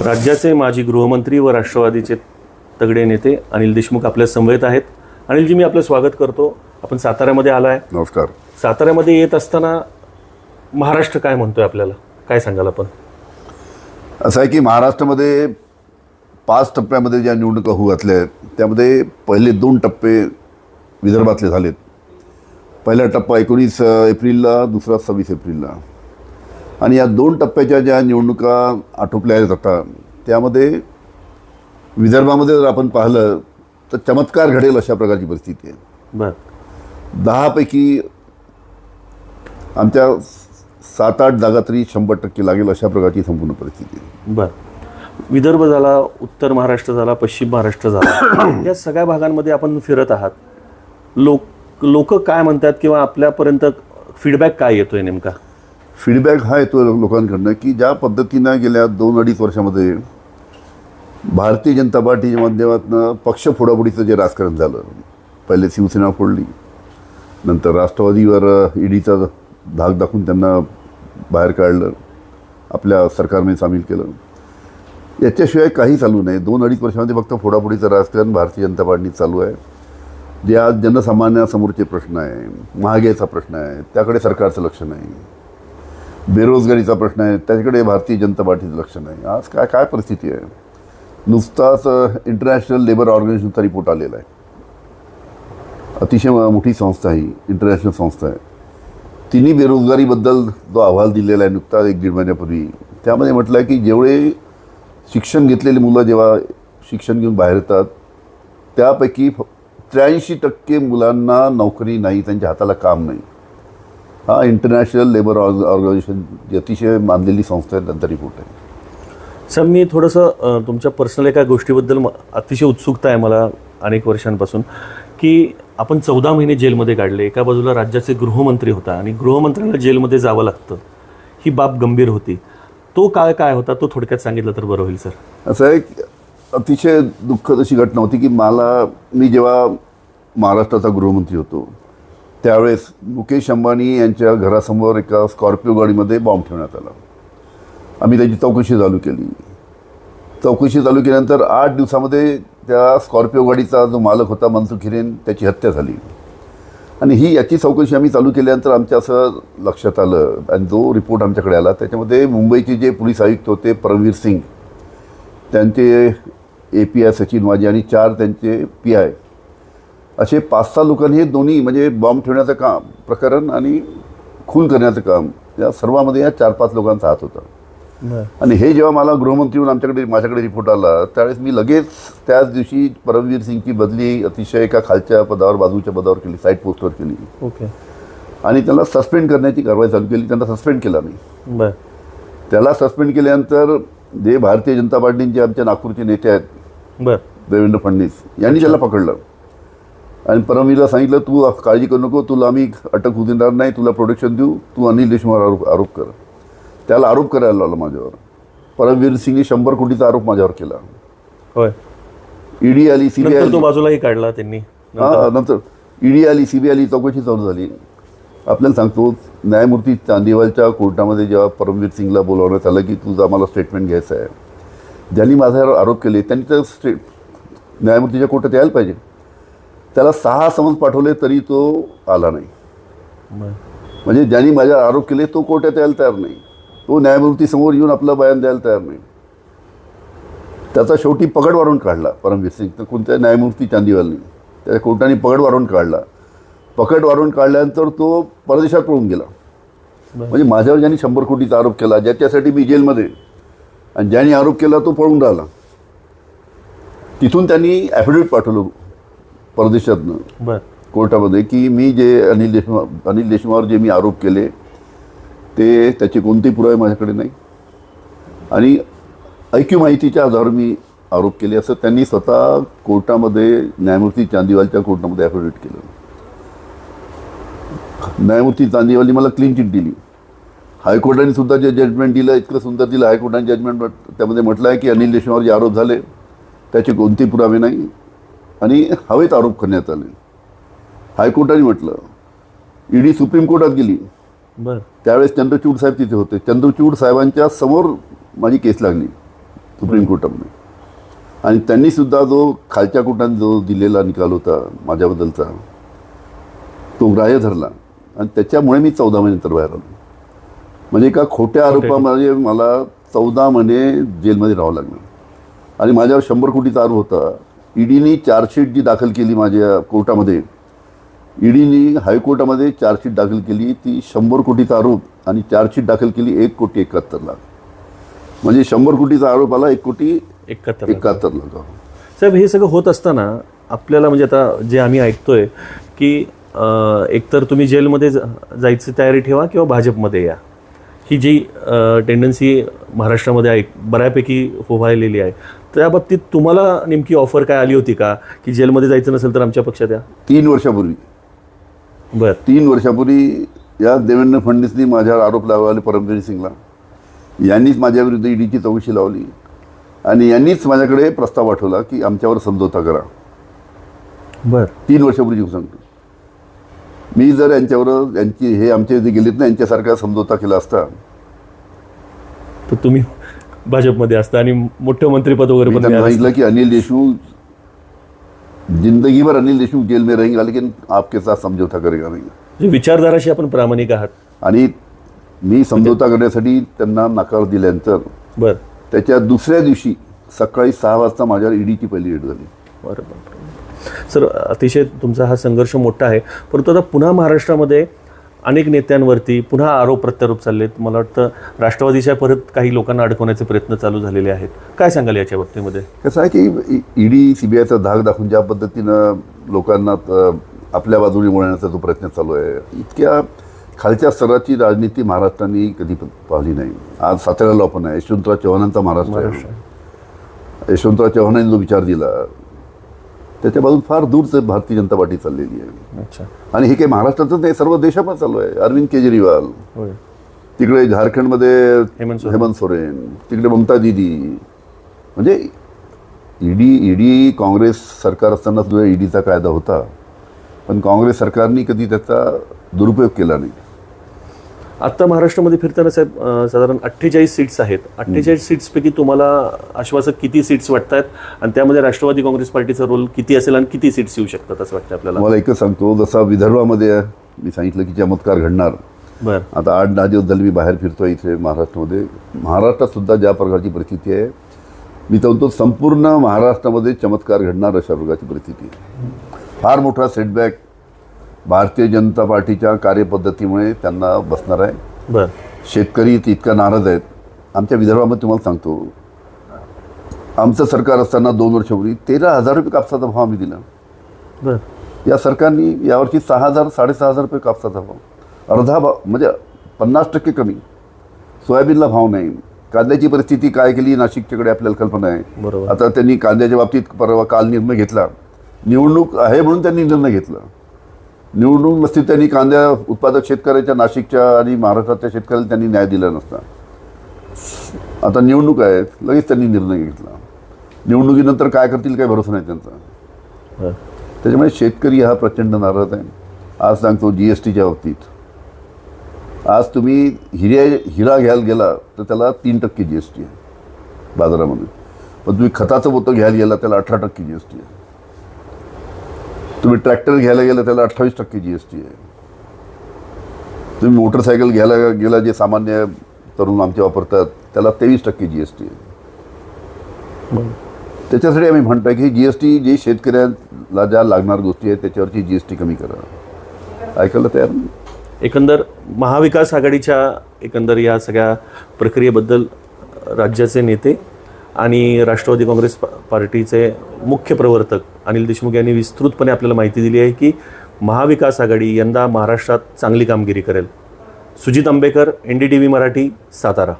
राज्याचे माजी गृहमंत्री व राष्ट्रवादीचे तगडे नेते अनिल देशमुख आपल्या समवेत आहेत. अनिलजी मी आपलं स्वागत करतो. आपण साताऱ्यामध्ये आला आहे नमस्कार. साताऱ्यामध्ये येत असताना महाराष्ट्र काय म्हणतोय आपल्याला? काय सांगाल आपण? असं आहे की महाराष्ट्रामध्ये पाच टप्प्यामध्ये ज्या निवडणुका होऊ घातल्या आहेत त्यामध्ये पहिले दोन टप्पे विदर्भातले झालेत. पहिला टप्पा एकोणीस एप्रिलला दुसरा सव्वीस एप्रिलला. आणि या दोन टप्प्याच्या ज्या निवडणुका आटोपल्या आहेत आता त्यामध्ये विदर्भामध्ये जर आपण पाहिलं तर चमत्कार घडेल अशा प्रकारची परिस्थिती आहे. बर. दहापैकी आमच्या सात आठ जागा तरी शंभर टक्के लागेल अशा प्रकारची संपूर्ण परिस्थिती आहे. बर. विदर्भ झाला उत्तर महाराष्ट्र झाला पश्चिम महाराष्ट्र झाला. या सगळ्या भागांमध्ये आपण फिरत आहात. लोक लोक काय म्हणतात किंवा आपल्यापर्यंत फीडबॅक काय येतोय नेमका? फीडबॅक हा येतो लोकांकडनं की ज्या पद्धतीनं गेल्या दोन अडीच वर्षामध्ये भारतीय जनता पार्टीच्या माध्यमातून पक्ष फोडाफोडीचं जे राजकारण झालं पहिले शिवसेना फोडली नंतर राष्ट्रवादीवर ईडीचा धाक दाखवून त्यांना बाहेर काढलं आपल्या सरकारने सामील केलं. याच्याशिवाय काही चालू नाही. दोन अडीच वर्षामध्ये फक्त फोडाफोडीचं राजकारण भारतीय जनता पार्टीत चालू आहे. जे आज जनसामान्यासमोरचे प्रश्न आहे महागाईचा प्रश्न आहे त्याकडे सरकारचं लक्ष नाही. बेरोजगारीचा प्रश्न आहे. त्याच्याकडे भारतीय जनता पार्टीचं लक्ष नाही. आज काय काय परिस्थिती आहे? नुसताच इंटरनॅशनल लेबर ऑर्गनायझेशनचा रिपोर्ट आलेला आहे. अतिशय मोठी संस्था आहे इंटरनॅशनल संस्था आहे. तिन्ही बेरोजगारीबद्दल जो अहवाल दिलेला आहे नुकताच एक दीड महिन्यापूर्वी त्यामध्ये म्हटलं आहे की जेवढे शिक्षण घेतलेली मुलं जेव्हा शिक्षण घेऊन बाहेर येतात त्यापैकी त्र्याऐंशी टक्के मुलांना नोकरी नाही त्यांच्या हाताला काम नाही. हा इंटरनॅशनल लेबर ऑर्ग ऑर्गनायझेशन जी अतिशय मानलेली संस्था आहे त्यांचा रिपोर्ट आहे. सर मी थोडंसं तुमच्या पर्सनल एका गोष्टीबद्दल अतिशय उत्सुकता आहे मला अनेक वर्षांपासून की आपण चौदा महिने जेलमध्ये काढले एका बाजूला राज्याचे गृहमंत्री होता आणि गृहमंत्र्यांना जेलमध्ये जावं लागतं ही बाब गंभीर होती. तो काय काय होता तो थोडक्यात सांगितलं तर बरं होईल सर. असं एक अतिशय दुःखद अशी घटना होती की मला मी जेव्हा महाराष्ट्राचा गृहमंत्री होतो त्यावेळेस मुकेश अंबानी यांच्या घरासमोर एका स्कॉर्पिओ गाडीमध्ये बॉम्ब ठेवण्यात आला. आम्ही त्याची चौकशी चालू केली. चौकशी चालू केल्यानंतर आठ दिवसामध्ये त्या स्कॉर्पिओ गाडीचा जो मालक होता मनसुख हिरेन त्याची हत्या झाली. आणि ही याची चौकशी आम्ही चालू केल्यानंतर आमच्या असं लक्षात आलं आणि जो रिपोर्ट आमच्याकडे आला त्याच्यामध्ये मुंबईचे जे पोलीस आयुक्त होते परमवीर सिंग त्यांचे ए पी आय सचिन वाजे आणि चार त्यांचे पी आय असे पाच सहा लोकांनी हे दोन्ही म्हणजे बॉम्ब ठेवण्याचं काम प्रकरण आणि खून करण्याचं काम या सर्वामध्ये या चार पाच लोकांचा हात होता. आणि हे जेव्हा मला गृहमंत्री म्हणून आमच्याकडे माझ्याकडे रिपोर्ट आला त्यावेळेस मी लगेच त्याच दिवशी परमवीर सिंगची बदली अतिशय एका खालच्या पदावर बाजूच्या पदावर केली साईड पोस्टवर केली. ओके. आणि त्याला सस्पेंड करण्याची कारवाई चालू केली त्यांना सस्पेंड केला नाही बर. त्याला सस्पेंड केल्यानंतर जे भारतीय जनता पार्टीचे आमच्या नागपूरचे नेते आहेत देवेंद्र फडणवीस यांनी त्याला पकडलं. आणि परमवीरला सांगितलं तू काळजी करू नको तुला आम्ही अटक होऊ देणार नाही तुला प्रोटेक्शन देऊ तू अनिल देशमुखवर आरोप आरोप कर त्याला आरोप करायला लावला माझ्यावर परमवीर सिंगने शंभर कोटीचा आरोप माझ्यावर केला होय. ईडी आली सीबीआय नंतर तो बाजूला काढला त्यांनी. हा नंतर. ईडी आली सीबीआय आली चौकशी चालू झाली. आपल्याला सांगतो न्यायमूर्ती चांदीवालच्या कोर्टामध्ये जेव्हा परमवीर सिंगला बोलावण्यात आलं की तुझं आम्हाला स्टेटमेंट घ्यायचं आहे. ज्यांनी माझ्यावर आरोप केले त्यांनी तर स्टेट न्यायमूर्तीच्या कोर्टात यायला पाहिजे. त्याला सहा समज पाठवले तरी तो आला नाही. म्हणजे ज्यांनी माझ्यावर आरोप केले तो कोर्टात यायला तयार नाही. तो न्यायमूर्तीसमोर येऊन आपलं बयान द्यायला तयार नाही. त्याचा शेवटी पगड वाढवून काढला परमवीर सिंग. तर कोणत्या न्यायमूर्ती चांदीवालनी त्या कोर्टाने पगड वाढवून काढला. पकड वाढवून काढल्यानंतर तो परदेशात पळून गेला. म्हणजे माझ्यावर ज्यांनी शंभर कोटीचा आरोप केला ज्याच्यासाठी मी जेलमध्ये आणि ज्यांनी आरोप केला तो पळून राहिला. तिथून त्यांनी ॲफिडेविट पाठवलं. परदेशातनं बर. कोर्टामध्ये की मी जे अनिल देशमुख अनिल देशमुखावर जे मी आरोप केले ते त्याचे कोणतेही पुरावे माझ्याकडे नाही. आणि ऐक्यू माहितीच्या आधारावर मी आरोप केले असं त्यांनी स्वतः कोर्टामध्ये न्यायमूर्ती चांदीवालच्या कोर्टामध्ये ॲफिडेविट केलं. न्यायमूर्ती चांदीवाली मला क्लीन चिट दिली. हायकोर्टाने सुद्धा जे जजमेंट दिलं इतकं सुंदर दिलं हायकोर्टाने जजमेंट त्यामध्ये म्हटलं आहे की अनिल देशमुखावर जे आरोप झाले त्याचे कोणतेही पुरावे नाही. आणि हवेत आरोप करण्यात आले. हायकोर्टाने म्हटलं ईडी सुप्रीम कोर्टात गेली. बर. त्यावेळेस चंद्रचूड साहेब तिथे होते. चंद्रचूड साहेबांच्या समोर माझी केस लागली सुप्रीम कोर्टामध्ये. आणि त्यांनी सुद्धा जो खालच्या कोर्टाने जो दिलेला निकाल होता माझ्याबद्दलचा तो ग्राह्य धरला. आणि त्याच्यामुळे मी चौदा महिन्यानंतर बाहेर आलो. म्हणजे एका खोट्या आरोपामध्ये मला चौदा महिने जेलमध्ये राहावं लागलं. आणि माझ्यावर शंभर कोटीचा आरोप होता. ईडीनी चार्जशीट जी दाखल केली माझ्या कोर्टामध्ये ईडीनी हायकोर्टामध्ये चार्जशीट दाखल केली ती शंभर कोटीचा आरोप आणि चार्जशीट दाखल केली एक कोटी एकाहत्तर लाख. म्हणजे शंभर कोटीचा आरोप आला एक कोटी एकाहत्तर एकाहत्तर लाख. साहेब हे सगळं होत असताना आपल्याला म्हणजे आता जे आम्ही ऐकतोय की एकतर तुम्ही जेलमध्ये जायची तयारी ठेवा किंवा भाजपमध्ये या. ही जी टेंडन्सी महाराष्ट्रामध्ये आहे बऱ्यापैकी फोफाळलेली आहे. त्या बाबतीत तुम्हाला नेमकी ऑफर काय आली होती का? की जेलमध्ये जायचं नसेल तर आमच्या पक्षात या? तीन वर्षापूर्वी. बर. तीन वर्षापूर्वी या देवेंद्र फडणवीसनी माझ्यावर आरोप लावले परमवीर सिंगला. यांनीच माझ्याविरुद्ध ईडीची चौकशी लावली. आणि यांनीच माझ्याकडे प्रस्ताव पाठवला की आमच्यावर समझोता करा. बर. तीन वर्षापूर्वी सांगतो. मी जर यांच्यावर यांची हे आमचे जे गेलेत ना यांच्यासारखा समझोता केला असता. तर तुम्ही भाजपमध्ये असता आणि मोठं मंत्रीपद वगैरे मी पण त्यांना मिळालं असतं. सांगितलं की अनिल देशमुख जिंदगी भर अनिल देशमुख जेल में रहेंगे लेकिन आपके साथ समझौता करेगा नहीं. म्हणजे विचारधाराशी आपण प्रामाणिक आहात. आणि मी समझौता करण्यासाठी त्यांना नकार दिल्यानंतर बर. त्याच्या दुसऱ्या दिवशी सकाळी सहा वाजता माझ्यावर ईडीची पहिली रेड झाली. बरं बरं. सर अतिशय तुमचा हा संघर्ष मोठा आहे. परंतु आता पुन्हा महाराष्ट्रामध्ये अनेक नेत्यांवरती पुन्हा आरोप प्रत्यारोप चाललेत. मला वाटतं राष्ट्रवादीच्या परत काही लोकांना अडकवण्याचे प्रयत्न चालू झालेले आहेत. काय सांगाल याच्या बाबतीमध्ये? कसं आहे की ईडी सीबीआयचा धाक दाखवून ज्या पद्धतीनं लोकांना आपल्या बाजूने वळण्याचा जो प्रयत्न चालू आहे इतक्या खालच्या स्तराची राजनीती महाराष्ट्राने कधी पाहिली नाही. आज साताऱ्याला आपण आहे. यशवंतराव चव्हाणांचा महाराष्ट्र आहे. यशवंतराव चव्हाणांनी जो विचार दिला त्याच्या बाजून फार दूरच भारतीय जनता पार्टी चाललेली आहे. अच्छा. आणि हे काही महाराष्ट्रातच नाही सर्व देशात चालू आहे. अरविंद केजरीवाल तिकडे झारखंडमध्ये. हेमंत सोरेन. तिकडे ममता दिदी. म्हणजे ईडी ईडी काँग्रेस सरकार असताना सुद्धा ईडीचा कायदा होता पण काँग्रेस सरकारने कधी त्याचा दुरुपयोग केला नाही. आत्ता महाराष्ट्रामध्ये फिरताना साहेब साधारण अठ्ठेचाळीस सीट्स आहेत. अठ्ठेचाळीस सीट्सपैकी तुम्हाला आश्वासक किती सीट्स वाटत आहेत आणि त्यामध्ये राष्ट्रवादी काँग्रेस पार्टीचा रोल किती असेल आणि किती सीट्स येऊ शकतात असं वाटतं आपल्याला? मला एकच सांगतो जसा विदर्भामध्ये मी सांगितलं की चमत्कार घडणार. बर. आता आठ दहा दिवस झाले मी बाहेर फिरतो इथे महाराष्ट्रामध्ये. महाराष्ट्रात सुद्धा ज्या प्रकारची परिस्थिती आहे मी तर म्हणतो संपूर्ण महाराष्ट्रामध्ये चमत्कार घडणार अशा प्रकारची परिस्थिती आहे. फार मोठा सेटबॅक भारतीय जनता पार्टीच्या कार्यपद्धतीमुळे त्यांना बसणार आहे. बर. शेतकरी इतका नाराज आहेत. आमच्या विदर्भामध्ये तुम्हाला सांगतो. आमचं सरकार असताना दोन वर्षापूर्वी तेरा हजार रुपये कापसाचा भाव आम्ही दिला. बर. या सरकारने यावर्षी सहा हजार साडेसहा हजार रुपये कापसाचा भाव. अर्धा भाव म्हणजे पन्नास टक्के कमी. सोयाबीनला भाव नाही. कांद्याची परिस्थिती काय केली नाशिकच्याकडे आपल्याला कल्पना आहे. बरोबर. आता त्यांनी कांद्याच्या बाबतीत परवा काल निर्णय घेतला. निवडणूक आहे म्हणून त्यांनी निर्णय घेतला. निवडणूक नसती त्यांनी कांद्या उत्पादक शेतकऱ्याच्या नाशिकच्या आणि महाराष्ट्रातल्या शेतकऱ्याला त्यांनी न्याय दिला नसता. आता निवडणूक आहे लगेच त्यांनी निर्णय घेतला. निवडणुकीनंतर काय करतील काही भरोसा नाही त्यांचा. त्याच्यामुळे शेतकरी हा प्रचंड नाराज आहे. आज सांगतो जी एस टीच्या बाबतीत. आज तुम्ही हिऱ्या हिरा घ्यायला गेला तर त्याला तीन टक्के जी एस टी आहे बाजारामध्ये. पण तुम्ही खताचं पोतं घ्यायला गेला त्याला अठरा टक्के जी एस टी आहे. तुम्ही ट्रॅक्टर घ्यायला गेला त्याला अठ्ठावीस टक्के जी एस टी आहे. तुम्ही मोटरसायकल घ्यायला गेला जे सामान्य तरुण आमचे वापरतात त्याला तेवीस टक्के जी एस टी आहे. त्याच्यासाठी आम्ही म्हणतोय की जी एस टी जी शेतकऱ्याला ज्या लागणार गोष्टी आहेत त्याच्यावरची जी एस टी कमी करा. ऐकायला तयार नाही? एकंदर महाविकास आघाडीच्या एकंदर या सगळ्या प्रक्रियेबद्दल राज्याचे नेते आणि राष्ट्रवादी काँग्रेस पार्टीचे मुख्य प्रवर्तक अनिल देशमुख यांनी विस्तृतपणे आपल्याला माहिती दिली आहे की महाविकास आघाडी यंदा महाराष्ट्रात चांगली कामगिरी करेल. Sujit Ambekar N D T V Marathi Satara.